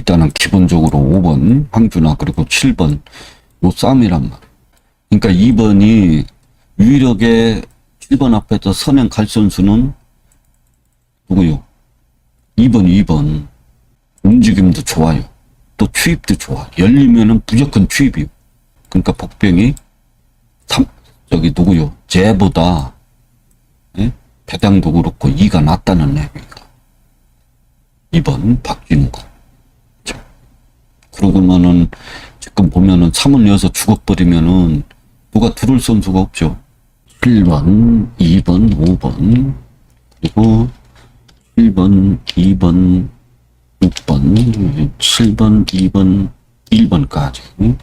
일단은 기본적으로 5번 황준아 그리고 7번 요 싸움이란 말. 그러니까 2번이 유일하게 7번 앞에서 선행 갈 선수는 누구요? 2번, 2번. 움직임도 좋아요. 또 추입도 좋아. 열리면은 무조건 추입이요. 그러니까 복병이 삼, 저기 누구요? 쟤보다 예? 배당도 그렇고 이가 낫다는 얘기가. 2번 박진우가. 자, 그러고면은 지금 보면은 3은 여서 죽어버리면은 누가 들을 선수가 없죠. 1번, 2번, 5번, 그리고 1번, 2번, 6번, 7번, 2번, 1번까지.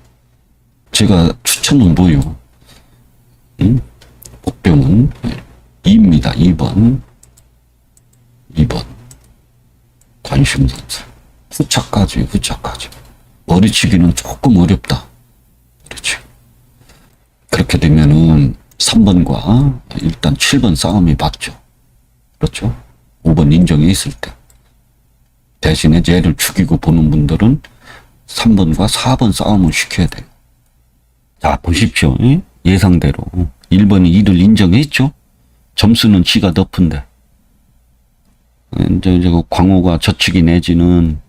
제가 추천은 뭐요? 응? 복병은 2입니다. 2번. 2번. 관심 선수. 후차까지, 후차까지. 머리치기는 조금 어렵다. 그렇지. 그렇게 되면은 3번과 일단 7번 싸움이 맞죠. 그렇죠. 5번 인정이 있을 때. 대신에 쟤를 죽이고 보는 분들은 3번과 4번 싸움을 시켜야 돼요. 자, 보십시오. 예? 예상대로. 1번이 2를 인정했죠? 점수는 지가 높은데. 이제, 이제 그 광호가 저축이 내지는,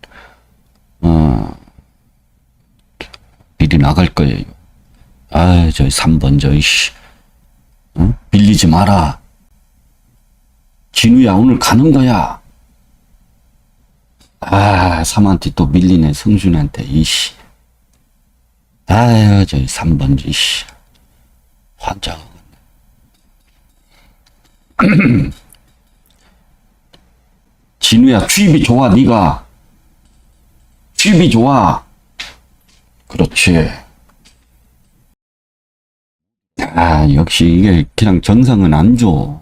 어, 미리 나갈 거예요. 아, 저 3번, 저, 씨. 어? 빌리지 마라. 진우야, 오늘 가는 거야. 아, 삼한테 또 밀리네, 성준한테, 이씨. 아유, 저 3번, 이씨. 환장. 진우야, 취입이 좋아, 네가 취입이 좋아. 그렇지. 아, 역시 이게 그냥 정상은 안 줘.